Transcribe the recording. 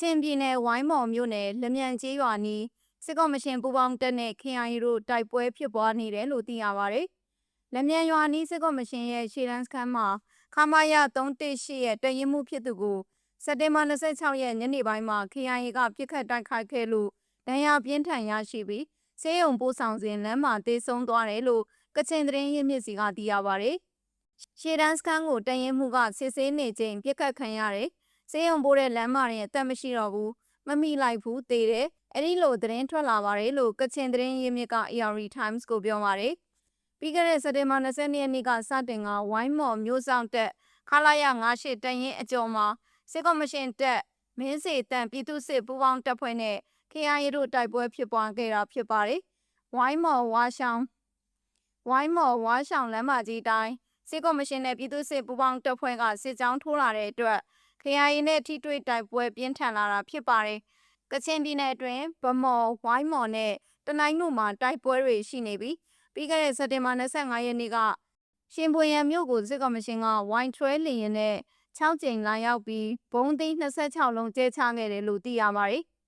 ချင်ပြည်နယ်ဝိုင်းမော်မြို့နယ်လမြန်ကျေးရွာနီးစစ်ကော်မရှင်ပူးပေါင်းတပ်နဲ့ KIA တို့တိုက်ပွဲဖြစ်ပွားနေတယ်လို့သိရပါတယ်။လမြန်ရွာနီးစစ်ကော်မရှင်ရဲ့ရှေ့တန်းစခန်းမှာခမာယ318ရဲ့တရင်မှုဖြစ်သူကိုစက်တင်ဘာ26ရက်ညနေပိုင်းမှာ KIA ကပြစ်ခတ်တိုက်ခိုက်ခဲ့လို့ဒဏ်ရာပြင်းထန်ရရှိပြီးဆေးရုံပို့ဆောင်စဉ်လမ်းမှာတေဆုံးသွားတယ်လို့ကချင်သတင်းရင်းမြစ်စီကသိရပါတယ်။ရှေ့တန်းစခန်းကိုတရင်မှုကစစ်ဆေးနေချိန်ပြစ်ခတ်ခံရတယ်။ ဆေးရုံပို့တဲ့လမ်းမရင်အသက်မရှိတော့ဘူးမမိလိုက်ဘူးသေတယ်အဲ့ဒီလိုသတင်းထွက်လာပါတယ်လို့ကချင်သတင်းရင်းမြစ်က AR Times ကိုပြောပါတယ်ပြီးခဲ့တဲ့စက်တင်ဘာ20ရက်နေ့ကစတင်ကဝိုင်းမော်မျိုးဆောင်တက်ခလာရ98တန်ရင်အကျော်မှာစစ်ကော်မရှင်တက်မင်းစေတန်ပြည်သူစစ်ပူးပေါင်းတပ်ဖွဲ့နဲ့ KIA တို့တိုက်ပွဲဖြစ်ပွားခဲ့တာဖြစ်ပါတယ်ဝိုင်းမော်ဝါရှောင်းဝိုင်းမော်ဝါရှောင်းလမ်းမကြီးတိုင်းစစ်ကော်မရှင်နဲ့ပြည်သူစစ်ပူးပေါင်းတပ်ဖွဲ့ကစစ်ကြောင်းထိုးလာတဲ့အတွက် KIA နဲ့ထိတွေ့တိုက်ပွဲပြင်းထန်လာတာဖြစ်ပါတယ်။ကချင်ပြည်နယ်အတွင်းဗမော်ဝိုင်းမော်နဲ့တနိုင်းတို့မှာတိုက်ပွဲတွေရှိနေပြီးပြီးခဲ့တဲ့စက်တင်ဘာ25ရက်နေ့ကရှင်ပွေရန်မြို့ကိုစစ်ကော်မရှင်ကဝိုင်းထွဲလင်ရင်နဲ့6ကြိမ်လာရောက်ပြီးဘုံသိန်း26လုံးကျဲချခဲ့တယ်လို့သိရပါတယ်။